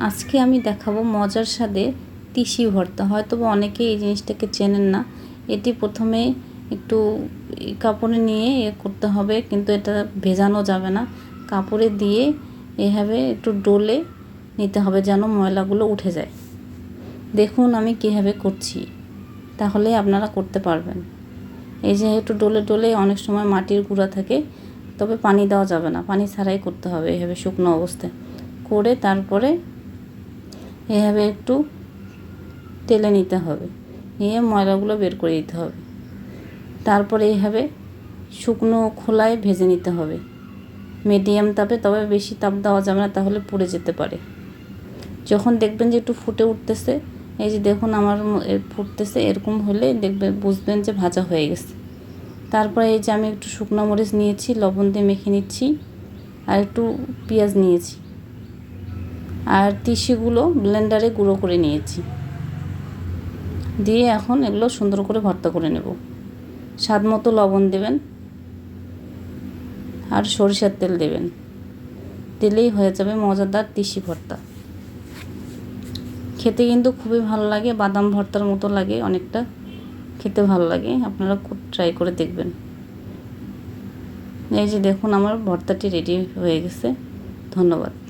আজকে আমি দেখাবো মজার স্বাদে তিসি ভর্তা। হয়তো অনেকে এই জিনিসটাকে চেনেন না। এটি প্রথমে একটু কাপড়ে নিয়ে এ করতে হবে, কিন্তু এটা ভেজানো যাবে না। কাপড়ে দিয়ে এভাবে একটু ডোলে নিতে হবে যেন ময়লাগুলো উঠে যায়। দেখুন আমি কীভাবে করছি। তাহলে আপনারা করতে পারবেন। এই যে একটু ডোলে ডোলে অনেক সময় মাটির গুঁড়া থাকে, তবে পানি দেওয়া যাবে না। পানি ছাড়াই করতে হবে এভাবে শুকনো অবস্থায়। করে তারপরে এভাবে একটু তেলে নিতে হবে। নিয়ে ময়লাগুলো বের করে দিতে হবে। তারপরে এইভাবে শুকনো খোলায় ভেজে নিতে হবে। মিডিয়াম তাপে, তবে বেশি তাপ দেওয়া যাবে না, তাহলে পুড়ে যেতে পারে। যখন দেখবেন যে একটু ফুটে উঠতেছে, এই যে দেখুন আমার ফুটতেছে, এরকম হলে দেখবেন বুঝবেন যে ভাজা হয়ে গেছে। তারপরে এই যে আমি একটু শুকনো মরিচ নিয়েছি, লবণ দিয়ে মেখে নিচ্ছি, আর একটু পেঁয়াজ নিয়েছি। আর তিসিগুলো ব্লেন্ডারে গুঁড়ো করে নিয়েছি। দিয়ে এখন এগুলো সুন্দর করে ভর্তা করে নেব। স্বাদ মতো লবণ দেবেন। আর সরিষার তেল দেবেন। তেলেই হয়ে যাবে মজাদার তিসি ভর্তা। খেতে কিন্তু খুবই ভালো লাগে, বাদাম ভর্তার মতো লাগে, অনেকটা খেতে ভালো লাগে। আপনারা খুব ট্রাই করে দেখবেন। এই যে দেখুন, আমার ভর্তাটি রেডি হয়ে গেছে। ধন্যবাদ।